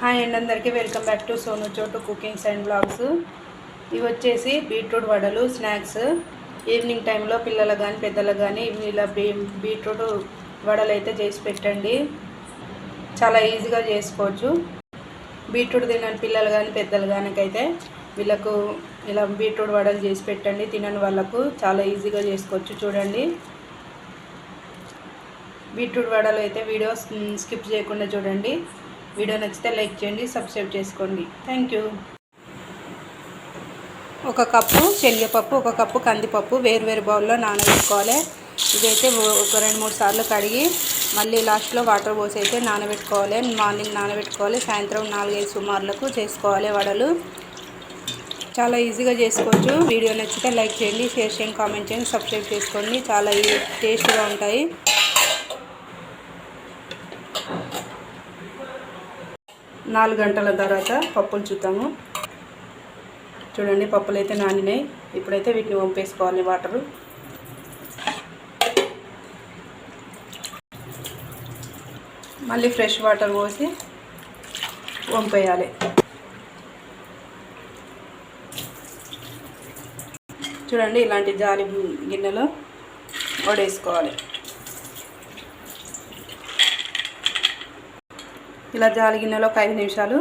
Hi అండి అందరికీ. Welcome back to Sonu Chotu cookings and blogs ఇవి వచ్చేసి బీట్రూట్ వడలు స్నాక్స్ ఈవినింగ్ టైంలో పిల్లలకు కానీ పెద్దలకు కానీ ఇలా బీ బీట్రూట్ వడలు అయితే చేసి పెట్టండి. చాలా ఈజీగా చేసుకోవచ్చు. బీట్రూట్ తినని పిల్లలు కానీ పెద్దలు కానికైతే వీళ్ళకు ఇలా బీట్రూట్ వడలు చేసి పెట్టండి. తినని వాళ్ళకు చాలా ఈజీగా చేసుకోవచ్చు. చూడండి. బీట్రూట్ వడలు అయితే వీడియో స్కిప్ చేయకుండా చూడండి. వీడియో నచ్చితే లైక్ చేయండి సబ్స్క్రైబ్ చేసుకోండి. థ్యాంక్ యూ ఒక కప్పు శనగపప్పు ఒక కప్పు కందిపప్పు వేరు వేరు బౌల్లో నానబెట్టుకోవాలి. ఇదైతే ఒక రెండు మూడు సార్లు కడిగి మళ్ళీ లాస్ట్లో వాటర్ పోసి అయితే నానబెట్టుకోవాలి. మార్నింగ్ నానబెట్టుకోవాలి సాయంత్రం నాలుగైదు సుమారులకు చేసుకోవాలి వడలు. చాలా ఈజీగా చేసుకోవచ్చు. వీడియో నచ్చితే లైక్ చేయండి షేర్ చేయండి కామెంట్ చేయండి సబ్స్క్రైబ్ చేసుకోండి. చాలా టేస్ట్గా ఉంటాయి. నాలుగు గంటల తర్వాత పప్పులు చూద్దాము. చూడండి పప్పులు అయితే నానినాయి. ఇప్పుడైతే వీటిని వంపేసుకోవాలి వాటరు. మళ్ళీ ఫ్రెష్ వాటర్ పోసి వంపేయాలి. చూడండి ఇలాంటి జాలి గిన్నెలో వడేసుకోవాలి. ఇలా జాలి గిన్నెలో ఒక ఐదు నిమిషాలు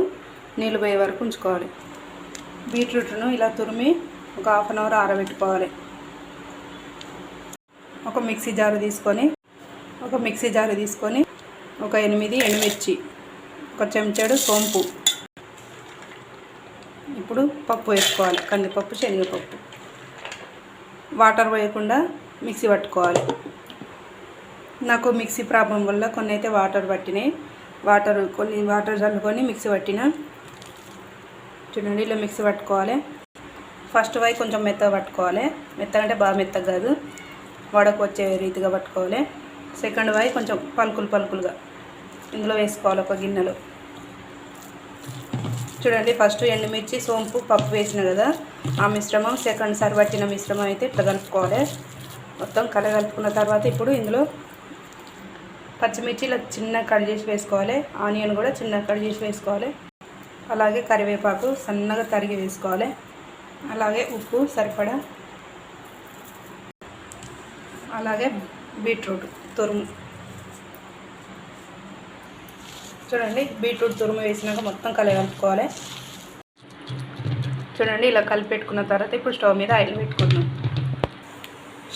నీళ్ళు పోయే వరకు ఉంచుకోవాలి. బీట్రూట్ను ఇలా తురిమి ఒక హాఫ్ అన్ అవర్ ఆరబెట్టుకోవాలి. ఒక మిక్సీ జారు తీసుకొని ఒక మిక్సీ జారు తీసుకొని ఒక ఎనిమిది ఎండుమిర్చి ఒక చెంచాడు సోంపు. ఇప్పుడు పప్పు వేసుకోవాలి. కందిపప్పు శనగపప్పు. వాటర్ పోయకుండా మిక్సీ పట్టుకోవాలి. నాకు మిక్సీ ప్రాబ్లం వల్ల కొన్ని అయితే వాటర్ పట్టినాయి. వాటర్ కొన్ని వాటర్ చల్లుకొని మిక్సీ పట్టిన. చూడండి ఇలా మిక్సీ పట్టుకోవాలి. ఫస్ట్ వై కొంచెం మెత్తగా పట్టుకోవాలి. మెత్తగా అంటే బాగా మెత్తగా కాదు. వడకు వచ్చే రీతిగా పట్టుకోవాలి. సెకండ్ వై కొంచెం పలుకులు పలుకులుగా ఇందులో వేసుకోవాలి ఒక గిన్నెలో. చూడండి ఫస్ట్ ఎండుమిర్చి సోంపు పప్పు వేసిన కదా ఆ మిశ్రమం సెకండ్ సారి పట్టిన మిశ్రమం అయితే ఇట్లా కలుపుకోవాలి. మొత్తం కలగలుపుకున్న తర్వాత ఇప్పుడు ఇందులో పచ్చిమిర్చి ఇలా చిన్న కట్ చేసి వేసుకోవాలి. ఆనియన్ కూడా చిన్న కట్ చేసి వేసుకోవాలి. అలాగే కరివేపాకు సన్నగా తరిగి వేసుకోవాలి. అలాగే ఉప్పు సరిపడా. అలాగే బీట్రూట్ తురుము. చూడండి బీట్రూట్ తురుము వేసినాక మొత్తం కలగలుపుకోవాలి చూడండి ఇలా కలిపి పెట్టుకున్న తర్వాత ఇప్పుడు స్టవ్ మీద ఆయిల్ పెట్టుకున్నాం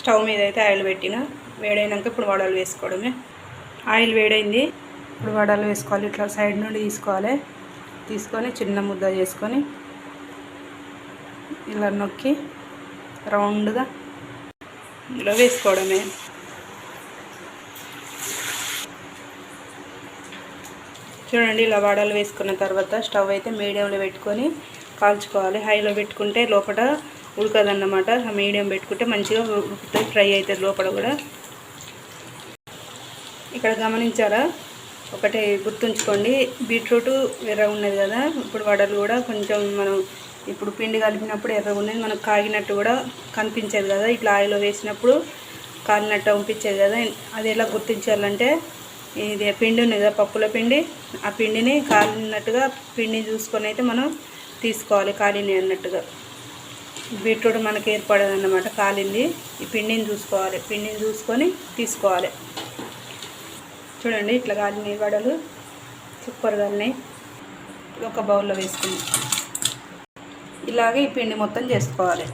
స్టవ్ మీద అయితే ఆయిల్ పెట్టిన వేడైనాక ఇప్పుడు వడలు వేసుకోవడమే. ఆయిల్ వేడైంది. ఇప్పుడు వడలు వేసుకోవాలి. ఇట్లా సైడ్ నుండి తీసుకోవాలి. తీసుకొని చిన్న ముద్ద చేసుకొని ఇలా నొక్కి రౌండ్గా ఇలా వేసుకోవడమే. చూడండి ఇలా వడలు వేసుకున్న తర్వాత స్టవ్ అయితే మీడియంలో పెట్టుకొని కాల్చుకోవాలి. హైలో పెట్టుకుంటే లోపల ఉడకదన్నమాట. మీడియం పెట్టుకుంటే మంచిగా ఉడుకుతుంది ఫ్రై అవుతుంది లోపల కూడా. ఇక్కడ గమనించారా? ఒకటి గుర్తుంచుకోండి బీట్రూట్ ఎర్ర ఉన్నది కదా ఇప్పుడు వడలు కూడా కొంచెం మనం ఇప్పుడు పిండి కలిపినప్పుడు ఎర్ర ఉన్నది మనకు కాగినట్టు కూడా కనిపించేది కదా ఇట్లా ఆయిల్లో వేసినప్పుడు కాలినట్టు అనిపించేది కదా అది ఎలా గుర్తించాలంటే ఇది పిండి ఉంది కదా పప్పుల పిండి ఆ పిండిని కాలినట్టుగా పిండిని చూసుకొని అయితే మనం తీసుకోవాలి కాలిని అన్నట్టుగా. బీట్రూట్ మనకి ఏర్పడదు అన్నమాట కాలింది ఈ పిండిని చూసుకోవాలి పిండిని చూసుకొని తీసుకోవాలి. చూడండి ఇట్లా కాలినాయి వడలు సూపర్ కాలినాయి ఒక బౌల్లో వేసుకుంది. ఇలాగే ఈ పిండి మొత్తం చేసుకోవాలి.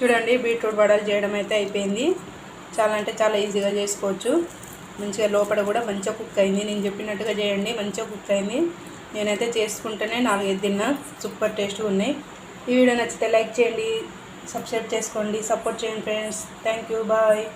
చూడండి బీట్రూట్ వడలు చేయడం అయితే అయిపోయింది. చాలా అంటే చాలా ఈజీగా చేసుకోవచ్చు. మంచిగా లోపల కూడా మంచిగా కుక్ అయింది. నేను చెప్పినట్టుగా చేయండి మంచిగా కుక్ అయింది. నేనైతే చేసుకుంటేనే నాలుగైదు తిన్నా. సూపర్ టేస్ట్గా ఉన్నాయి. ఈ వీడియో నచ్చితే లైక్ చేయండి సబ్స్క్రైబ్ చేసుకోండి సపోర్ట్ చేయండి ఫ్రెండ్స్. Thank you bye.